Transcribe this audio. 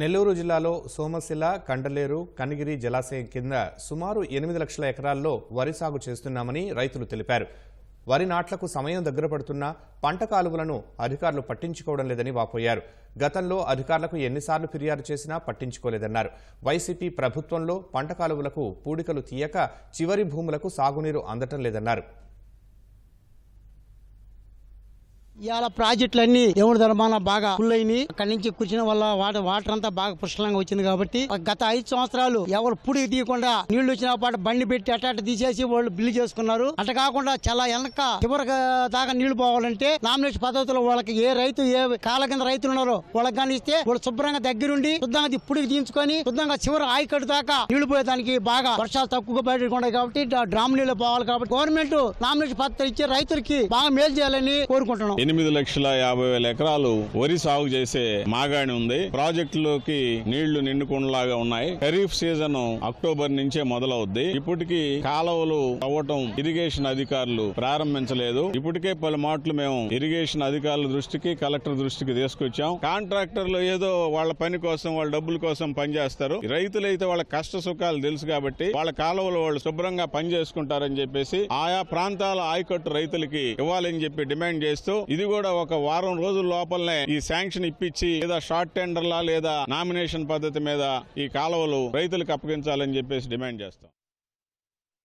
నెల్లూరు జిల్లాలో సోమశిల కండలేరు కనిగిరి జలాశయం కింద సుమారు ఎనిమిది లక్షల ఎకరాల్లో వరి సాగు చేస్తున్నామని రైతులు తెలిపారు. వరి నాట్లకు సమయం దగ్గర పడుతున్నా పంట కాలువలను అధికారులు పట్టించుకోవడం లేదని వాపోయారు. గతంలో అధికారులకు ఎన్నిసార్లు ఫిర్యాదు చేసినా పట్టించుకోలేదన్నారు. వైసీపీ ప్రభుత్వంలో పంట కాలువలకు పూడికలు తీయక చివరి భూములకు సాగునీరు అందటం లేదన్నారు. ఇవాళ ప్రాజెక్టులన్నీ దేవుడి ధర్మాన బాగా ఫుల్ అయినాయి. అక్కడి నుంచి కూర్చున్న వల్ల వాటర్ వాటర్ అంతా బాగా పుష్కలంగా వచ్చింది కాబట్టి గత ఐదు సంవత్సరాలు ఎవరు పుడికి తీయకుండా నీళ్ళు వచ్చిన పాటు బండి పెట్టి అట్ట అట్ట తీసేసి వాళ్ళు బిల్లు చేసుకున్నారు. అట్ట కాకుండా చాలా వెనక చివరికి దాకా నీళ్ళు పోవాలంటే నామినేషన్ పద్ధతిలో వాళ్ళకి ఏ రైతు ఏ కాల కింద రైతులు ఉన్నారో వాళ్ళకి కానీ ఇస్తే వాళ్ళు శుభ్రంగా దగ్గరుండి శుద్ధంగా పుడికి తీయించుకొని శుద్ధంగా చివరి ఆయకట్టు దాకా నీళ్ళు పోయేదానికి బాగా వర్షాలు తక్కువగా బయటకు కాబట్టి డ్రామ్ నీళ్ళు పోవాలి కాబట్టి గవర్నమెంట్ నామినేషన్ పత్రం ఇచ్చే రైతులకి బాగా మేలు చేయాలని కోరుకుంటున్నాం. ఎనిమిది లక్షల యాభై వేల ఎకరాలు వరి సాగు చేసే మాగాణి ఉంది. ప్రాజెక్టులోకి నీళ్ళు నిండుకుండలాగా ఉన్నాయి. ఖరీఫ్ సీజన్ అక్టోబర్ నుంచే మొదలవుద్ది. ఇప్పటికి కాలువలు తవ్వటం ఇరిగేషన్ అధికారులు ప్రారంభించలేదు. ఇప్పటికే పలు మాటలు మేము ఇరిగేషన్ అధికారుల దృష్టికి కలెక్టర్ దృష్టికి తీసుకొచ్చాం. కాంట్రాక్టర్లు ఏదో వాళ్ళ పని కోసం వాళ్ళ డబ్బుల కోసం పనిచేస్తారు. రైతులైతే వాళ్ళ కష్ట సుఖాలు తెలుసు కాబట్టి వాళ్ళ కాలువలు వాళ్ళు శుభ్రంగా పని చేసుకుంటారని చెప్పేసి ఆయా ప్రాంతాల ఆయకట్టు రైతులకి ఇవ్వాలని చెప్పి డిమాండ్ చేస్తూ ఇది కూడా ఒక వారం రోజుల లోపలనే ఈ శాంక్షన్ ఇప్పించి లేదా షార్ట్ టెండర్లా లేదా నామినేషన్ పద్ధతి మీద ఈ కాలువలు రైతులకు అప్పగించాలని చెప్పేసి డిమాండ్ చేస్తాం.